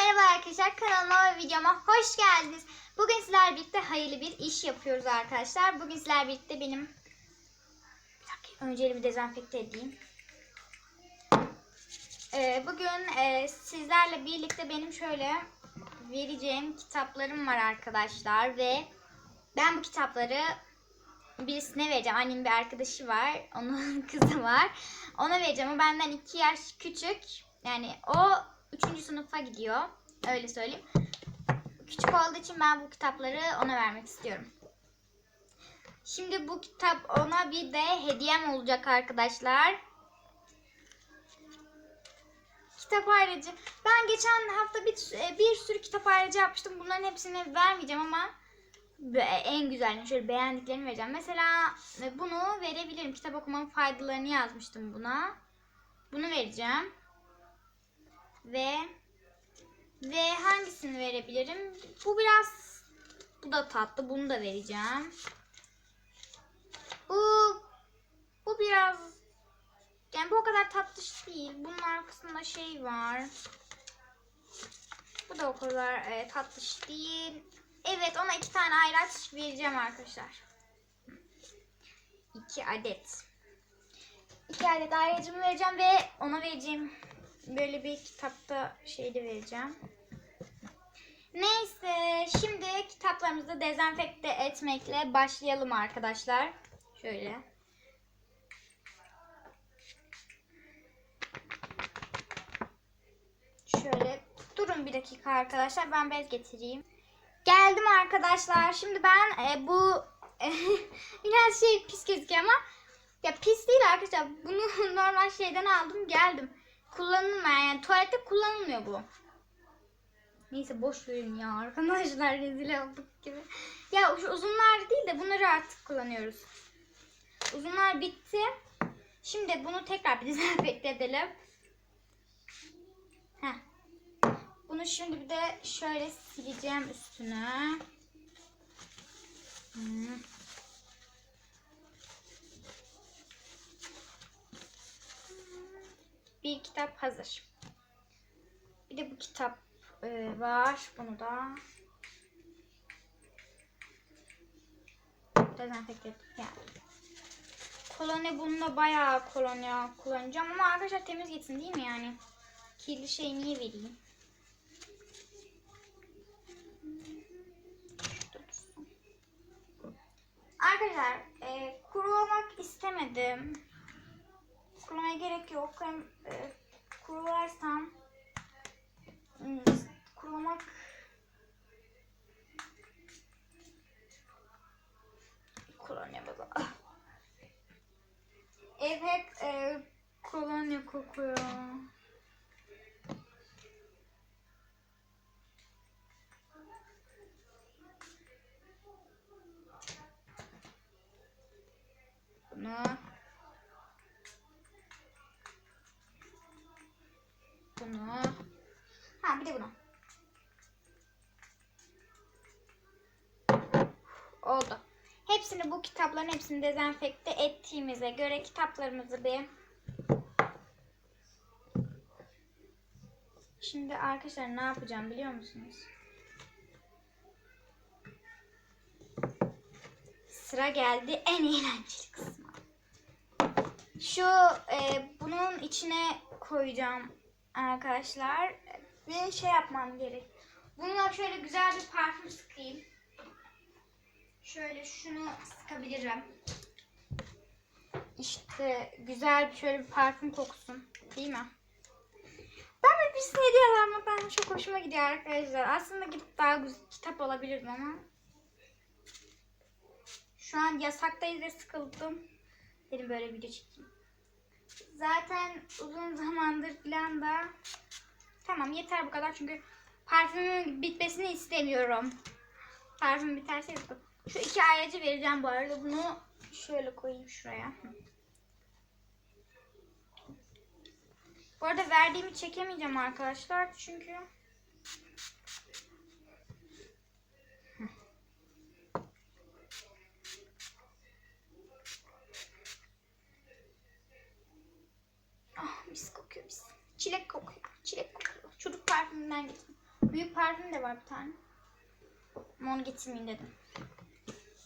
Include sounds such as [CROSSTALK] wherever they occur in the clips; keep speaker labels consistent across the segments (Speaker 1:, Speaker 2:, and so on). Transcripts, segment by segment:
Speaker 1: merhaba arkadaşlar. Kanalıma ve videoma hoş geldiniz. Bugün sizlerle birlikte hayırlı bir iş yapıyoruz arkadaşlar. Bugün sizlerle birlikte benim... Bir dakika, önce elimi dezenfekte edeyim. Ee, bugün e, sizlerle birlikte benim şöyle vereceğim kitaplarım var arkadaşlar. Ve ben bu kitapları birisine vereceğim. Annemin bir arkadaşı var. Onun [LAUGHS] kızı var. Ona vereceğim. O benden iki yaş küçük. Yani o üçüncü sınıfa gidiyor. Öyle söyleyeyim. Küçük olduğu için ben bu kitapları ona vermek istiyorum. Şimdi bu kitap ona bir de hediyem olacak arkadaşlar. Kitap ayrıcı. Ben geçen hafta bir, bir sürü kitap ayrıcı yapmıştım. Bunların hepsini vermeyeceğim ama en güzelini şöyle beğendiklerimi vereceğim. Mesela e, bunu verebilirim. Kitap okumanın faydalarını yazmıştım buna. Bunu vereceğim. Ve ve hangisini verebilirim? Bu biraz bu da tatlı. Bunu da vereceğim. Bu bu biraz yani bu o kadar tatlış değil. Bunun arkasında şey var. Bu da o kadar e, tatlış değil. Evet ona iki tane ayraç vereceğim arkadaşlar. İki adet. İki adet ayracımı vereceğim ve ona vereceğim böyle bir kitapta şey de vereceğim. Neyse şimdi kitaplarımızı dezenfekte etmekle başlayalım arkadaşlar. Şöyle. Şöyle durun bir dakika arkadaşlar ben bez getireyim. Geldim arkadaşlar. Şimdi ben e, bu [LAUGHS] biraz şey pis gözüküyor ama ya pis değil arkadaşlar. Bunu [LAUGHS] normal şeyden aldım geldim. Kullanılmayan yani tuvalette kullanılmıyor bu. Neyse boş verin ya arkadaşlar rezil olduk gibi. Ya şu uzunlar değil de bunları artık kullanıyoruz. Uzunlar bitti. Şimdi bunu tekrar bir dezenfekte [LAUGHS] edelim. Heh. Bunu şimdi bir de şöyle sileceğim üstüne. Hmm. Bir kitap hazır. Bir de bu kitap e, var. Bunu da dezenfekte ettim. Yani. Kolonya bununla bayağı kolonya kullanacağım ama arkadaşlar temiz gitsin değil mi yani? Kirli şey niye vereyim? Arkadaşlar e, kurulamak istemedim. Kurulamaya gerek yok. Hem e, kurularsam hmm, kurulamak. Ah. Ev hep e, kolonya kokuyor. Bir de bunu oldu. Hepsini bu kitapların hepsini dezenfekte ettiğimize göre kitaplarımızı bir Şimdi arkadaşlar ne yapacağım biliyor musunuz? Sıra geldi en eğlenceli kısmı. Şu e, bunun içine koyacağım arkadaşlar. Bir şey yapmam gerek. Bununla şöyle güzel bir parfüm sıkayım. Şöyle şunu sıkabilirim. İşte güzel bir şöyle bir parfüm kokusun. Değil mi? Ben de birisine hediye vermek ben çok hoşuma gidiyor arkadaşlar. Aslında gidip daha güzel kitap alabilirdim ama. Şu an yasaktayız ve sıkıldım. Dedim böyle video çekeyim. Zaten uzun zamandır falan da tamam yeter bu kadar çünkü parfümün bitmesini istemiyorum. Parfüm biterse. Şu iki ayrıcı vereceğim bu arada. Bunu şöyle koyayım şuraya. Bu arada verdiğimi çekemeyeceğim arkadaşlar çünkü Ah mis kokuyor mis. Çilek kokuyor. Çocuk parfümünden getirdim. Büyük parfüm de var bir tane. Ama onu getirmeyeyim dedim.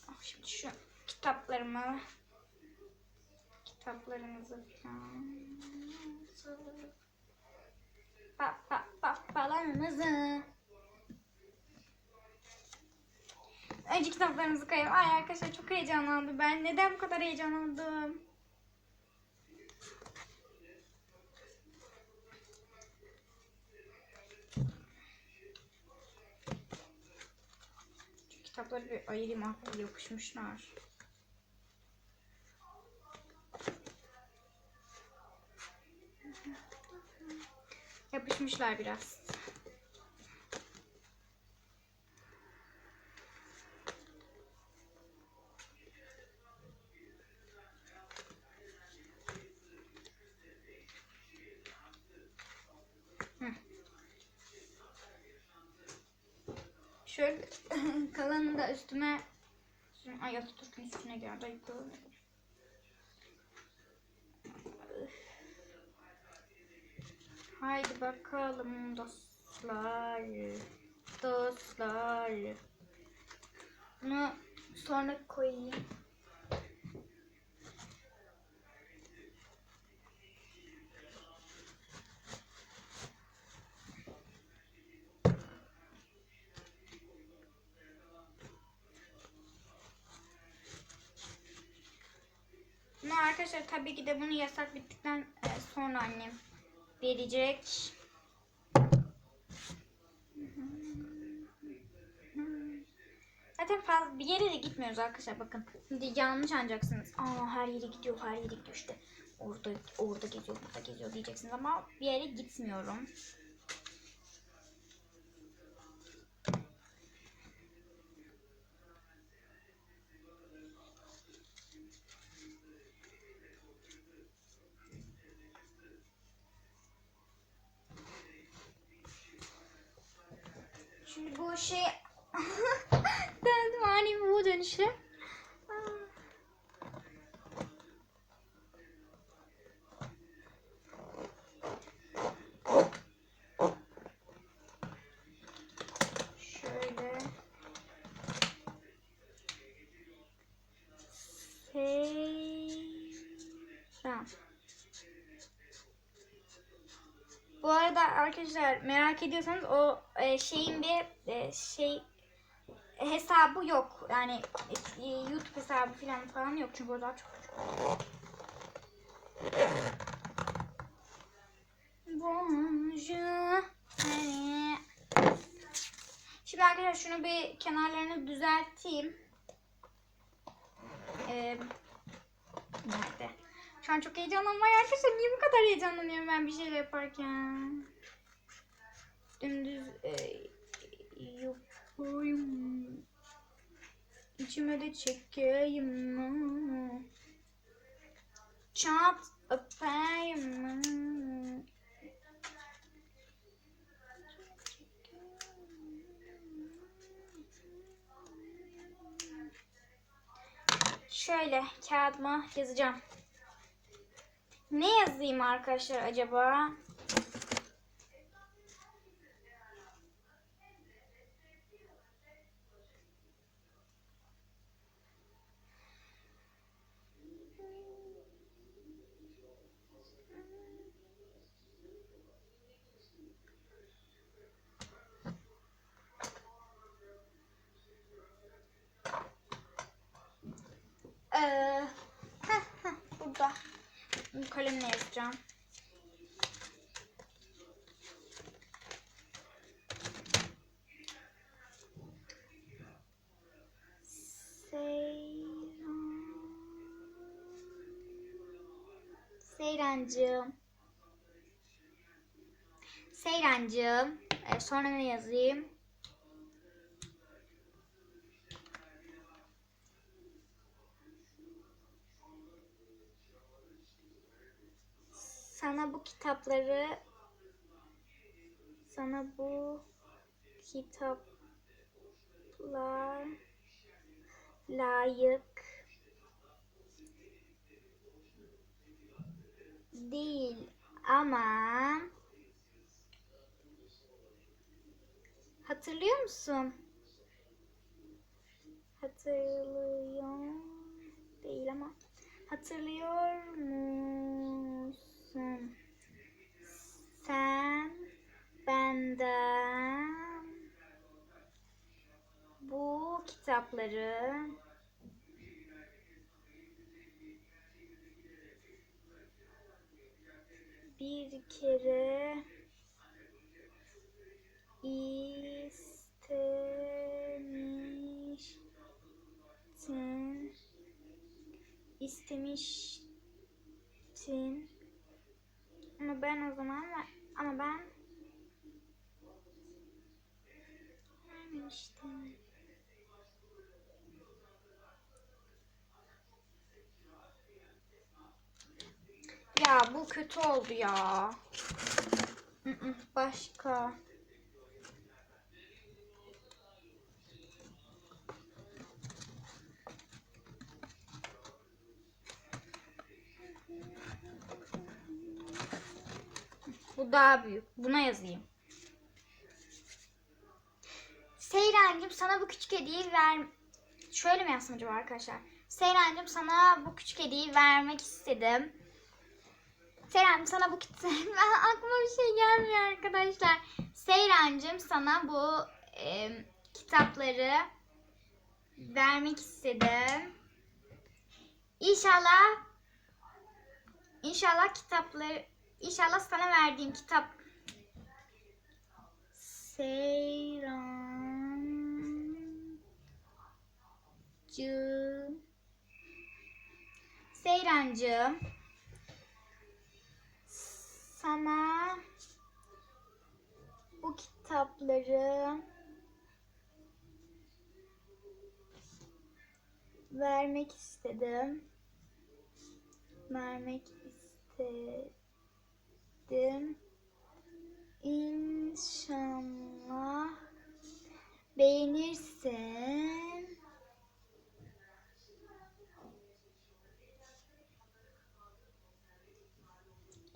Speaker 1: Ah, Şimdi şu kitaplarımı kitaplarımızı pa, pa, pa, Önce kitaplarımızı koyalım. Ay arkadaşlar çok heyecanlandım ben. Neden bu kadar heyecanlandım? Kitapları bir ayırayım artık yapışmışlar. Yapışmışlar biraz. Şöyle [CLEARS THROAT] kalanını da üstüme Ay Atatürk'ün üstüne geldi. Ayıklı. Haydi bakalım dostlar. Dostlar. Bunu sonra koyayım. Bunu arkadaşlar tabii ki de bunu yasak bittikten e, sonra annem verecek. Zaten fazla bir yere de gitmiyoruz arkadaşlar bakın. Şimdi yanlış anlayacaksınız. Aa her yere gidiyor, her yere gidiyor işte. Orada orada geziyor, burada geziyor diyeceksiniz ama bir yere gitmiyorum. Şimdi bu şey [LAUGHS] döndüm ani bu dönüşü. Şöyle. Seyran. Bu arada arkadaşlar merak ediyorsanız o e, şeyin bir e, şey hesabı yok. Yani e, YouTube hesabı falan falan yok çünkü o daha çok Bonjour. Şimdi arkadaşlar şunu bir kenarlarını düzelteyim. Ee, nerede? Şu an çok heyecanlandım. Ay arkadaşlar niye bu kadar heyecanlanıyorum ben bir şeyler yaparken? Dümdüz e, yapayım. İçime de çekeyim. Çat öpeyim. Şöyle kağıdıma yazacağım. Ne yazayım arkadaşlar acaba? Ee, heh, heh, burada. Bu kalemle yazacağım. Seyran. Seyrancığım. Seyrancığım. Ee, sonra ne yazayım? sana bu kitapları sana bu kitaplar layık değil ama Hatırlıyor musun? Hatırlıyor değil ama hatırlıyor musun? Sen benden bu kitapları bir kere istemiştin istemiştin ama ben o zaman ama ben vermemiştim. Ya bu kötü oldu ya. Başka. Bu daha büyük. Buna yazayım. Seyrancığım sana bu küçük hediyeyi ver... Şöyle mi yazsam acaba arkadaşlar? Seyrancığım sana bu küçük hediyeyi vermek istedim. Seyrancığım sana bu kitap... [LAUGHS] Aklıma bir şey gelmiyor arkadaşlar. Seyrancığım sana bu e, kitapları vermek istedim. İnşallah İnşallah kitapları İnşallah sana verdiğim kitap Seyrancığım Seyrancığım sana bu kitapları vermek istedim. Vermek istedim. İnşallah beğenirsin.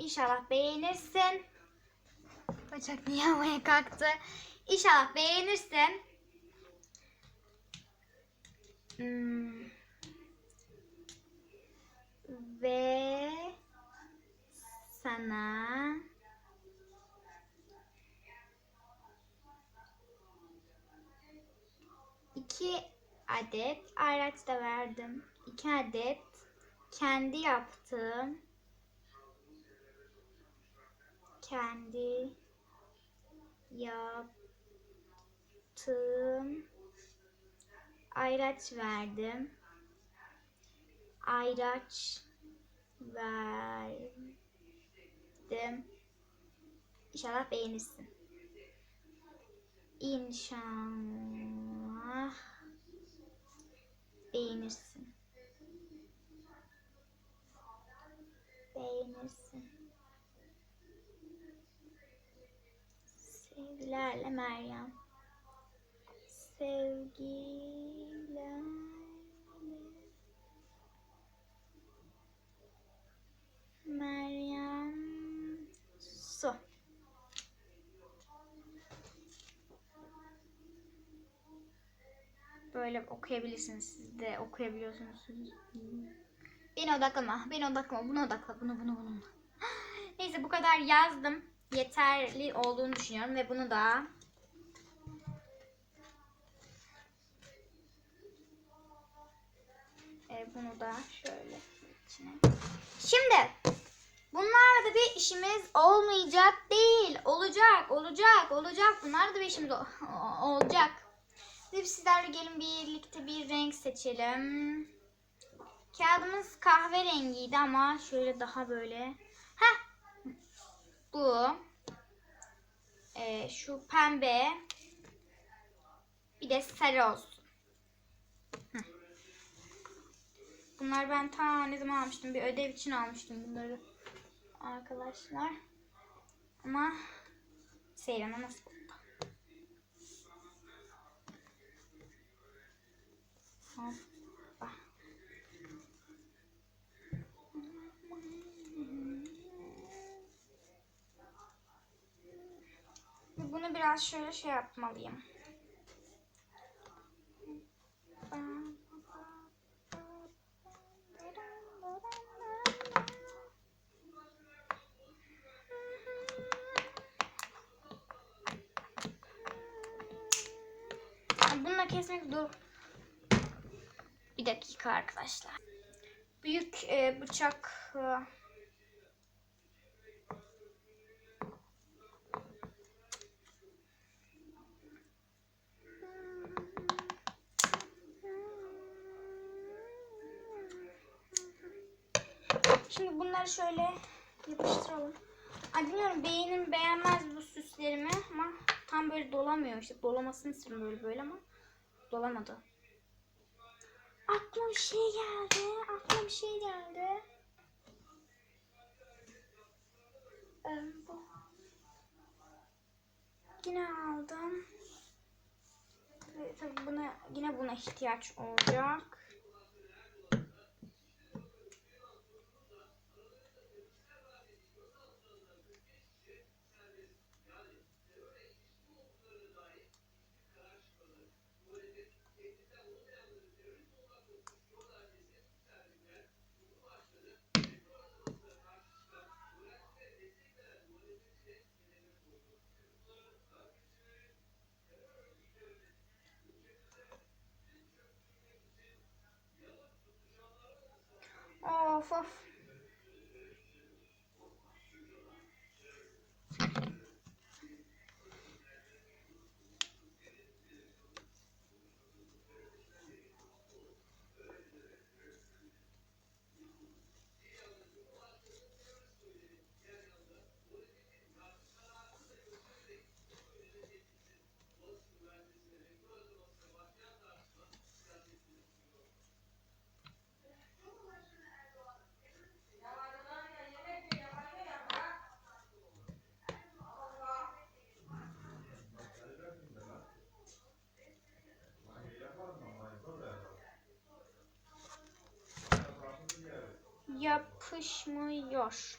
Speaker 1: İnşallah beğenirsin. Bacak niye havaya kalktı? İnşallah beğenirsin. Hmm. Ve sana iki adet ayraç da verdim. İki adet kendi yaptığım kendi yaptığım ayraç verdim. Ayraç verdim. İnşallah beğenirsin. İnşallah beğenirsin. Beğenirsin. Sevgilerle Meryem. Sevgilerle Meryem Su. Böyle okuyabilirsiniz. Siz de okuyabiliyorsunuz. Beni odaklama. Beni odaklama. Buna odakla. Bunu bunu bunu. [GASPS] Neyse bu kadar yazdım. Yeterli olduğunu düşünüyorum ve bunu da e, bunu da şöyle içine. Şimdi bunlarla da bir işimiz olmayacak değil. Olacak, olacak, olacak. Bunlar da bir işimiz [LAUGHS] olacak. Şimdi sizlerle gelin birlikte bir renk seçelim. Kağıdımız kahverengiydi ama şöyle daha böyle. Heh. Bu. Ee, şu pembe. Bir de sarı olsun. Bunlar ben ta ne zaman almıştım? Bir ödev için almıştım bunları. Arkadaşlar. Ama Seyran'a nasıl oldu? Hoppa. Bunu biraz şöyle şey yapmalıyım. Bununla kesmek zor. Bir dakika arkadaşlar. Büyük e, bıçak e, Şimdi bunları şöyle yapıştıralım. Ay bilmiyorum beğenim beğenmez bu süslerimi ama tam böyle dolamıyor işte dolamasını istiyorum böyle böyle ama dolamadı. Aklıma bir şey geldi. Aklıma bir şey geldi. Ee, bu. Yine aldım. Tabii buna yine buna ihtiyaç olacak. off, off. Yapışmıyor.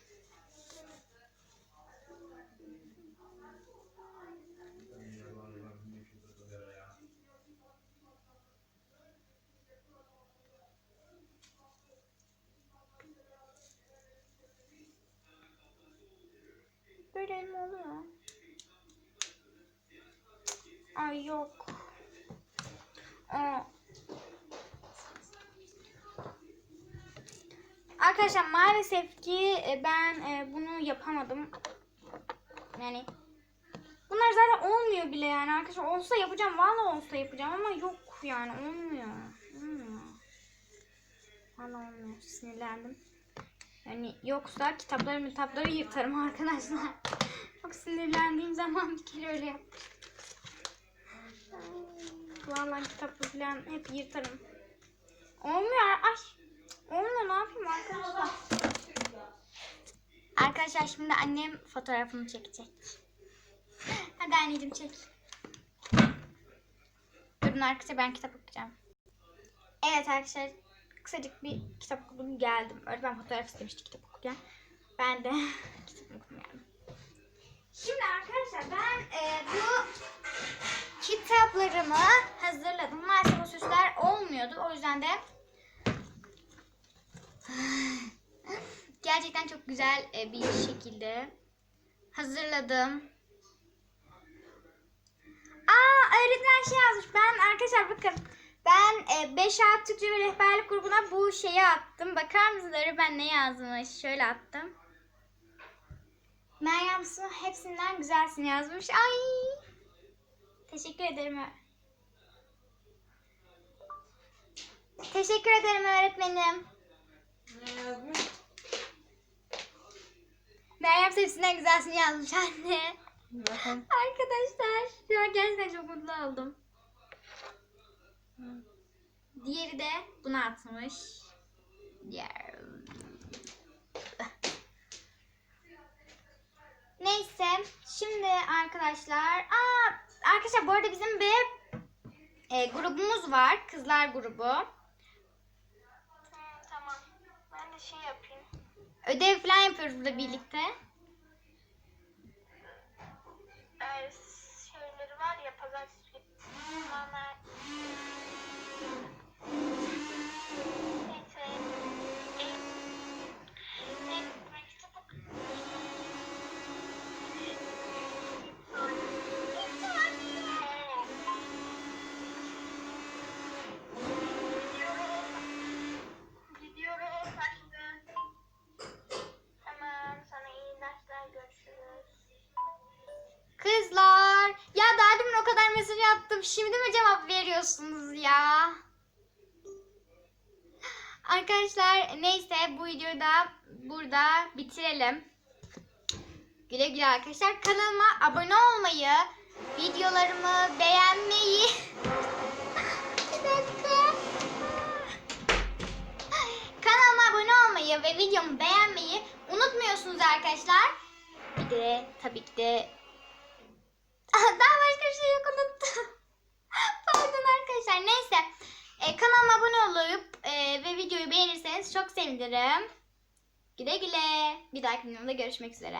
Speaker 1: Böyle mi oluyor? Ay yok. Aa. Arkadaşlar maalesef ki e, ben e, bunu yapamadım. Yani bunlar zaten olmuyor bile yani arkadaşlar. Olsa yapacağım. Vallahi olsa yapacağım ama yok yani olmuyor. Vallahi olmuyor. Sinirlendim. Yani yoksa kitapları kitapları yırtarım arkadaşlar. [LAUGHS] Çok sinirlendiğim zaman bir kere öyle yaptım. Vallahi kitapları falan hep yırtarım. Olmuyor. Ay. Olmuyor ne yapayım arkadaşlar. Arkadaşlar şimdi annem fotoğrafını çekecek. Hadi anneciğim çek. Durun arkadaşlar ben kitap okuyacağım. Evet arkadaşlar kısacık bir kitap okudum geldim. Öğretmen fotoğraf istemişti kitap okurken. Ben de [LAUGHS] kitap okudum geldim. Şimdi arkadaşlar ben e, bu kitaplarımı hazırladım. Maalesef o süsler olmuyordu. O yüzden de [LAUGHS] gerçekten çok güzel e, bir şekilde hazırladım. Aa öğretmen şey yazmış. Ben arkadaşlar bakın ben e, 5 A Türkçe ve rehberlik grubuna bu şeyi attım. Bakar mısınız öğretmen ne yazmış? Şöyle attım. Meryem Su hepsinden güzelsin yazmış. Ay. Teşekkür ederim. Teşekkür ederim öğretmenim. Meryem Su hepsinden güzelsin yazmış anne. Arkadaşlar şu an gerçekten çok mutlu oldum. Diğeri de bunu atmış. Diğer... Neyse şimdi arkadaşlar aa arkadaşlar bu arada bizim bir e, grubumuz var kızlar grubu. Ödev falan yapıyoruz burada birlikte.
Speaker 2: Ders şeyleri
Speaker 1: var ya pazartesi normal cevap veriyorsunuz ya? Arkadaşlar neyse bu videoyu da burada bitirelim. Güle güle arkadaşlar. Kanalıma abone olmayı, videolarımı beğenmeyi. Kanalıma abone olmayı ve videomu beğenmeyi unutmuyorsunuz arkadaşlar. Bir de tabii ki de [LAUGHS] daha başka bir şey yok unuttum. Pardon arkadaşlar. Neyse. E, kanalıma abone olup e, ve videoyu beğenirseniz çok sevinirim. Güle güle. Bir dahaki videomda görüşmek üzere.